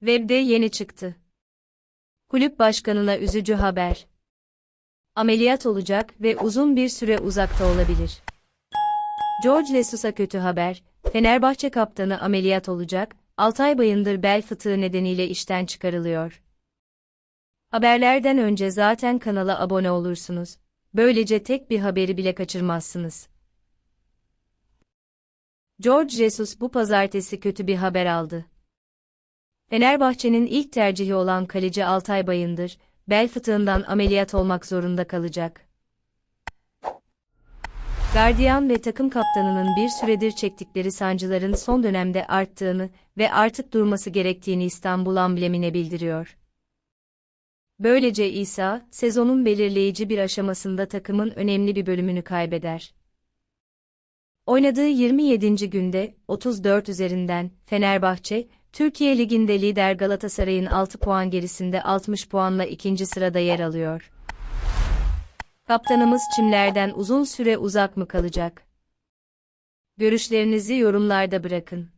Web'de yeni çıktı. Kulüp başkanına üzücü haber. Ameliyat olacak ve uzun bir süre uzakta olabilir. George Lesus'a kötü haber. Fenerbahçe kaptanı ameliyat olacak. Altay Bayındır bel fıtığı nedeniyle işten çıkarılıyor. Haberlerden önce zaten kanala abone olursunuz. Böylece tek bir haberi bile kaçırmazsınız. George Jesus bu pazartesi kötü bir haber aldı. Fenerbahçe'nin ilk tercihi olan kaleci Altay Bayındır, bel fıtığından ameliyat olmak zorunda kalacak. Gardiyan ve takım kaptanının bir süredir çektikleri sancıların son dönemde arttığını ve artık durması gerektiğini İstanbul amblemine bildiriyor. Böylece İsa, sezonun belirleyici bir aşamasında takımın önemli bir bölümünü kaybeder. Oynadığı 27. günde 34 üzerinden Fenerbahçe, Türkiye Ligi'nde lider Galatasaray'ın 6 puan gerisinde 60 puanla ikinci sırada yer alıyor. Kaptanımız çimlerden uzun süre uzak mı kalacak? Görüşlerinizi yorumlarda bırakın.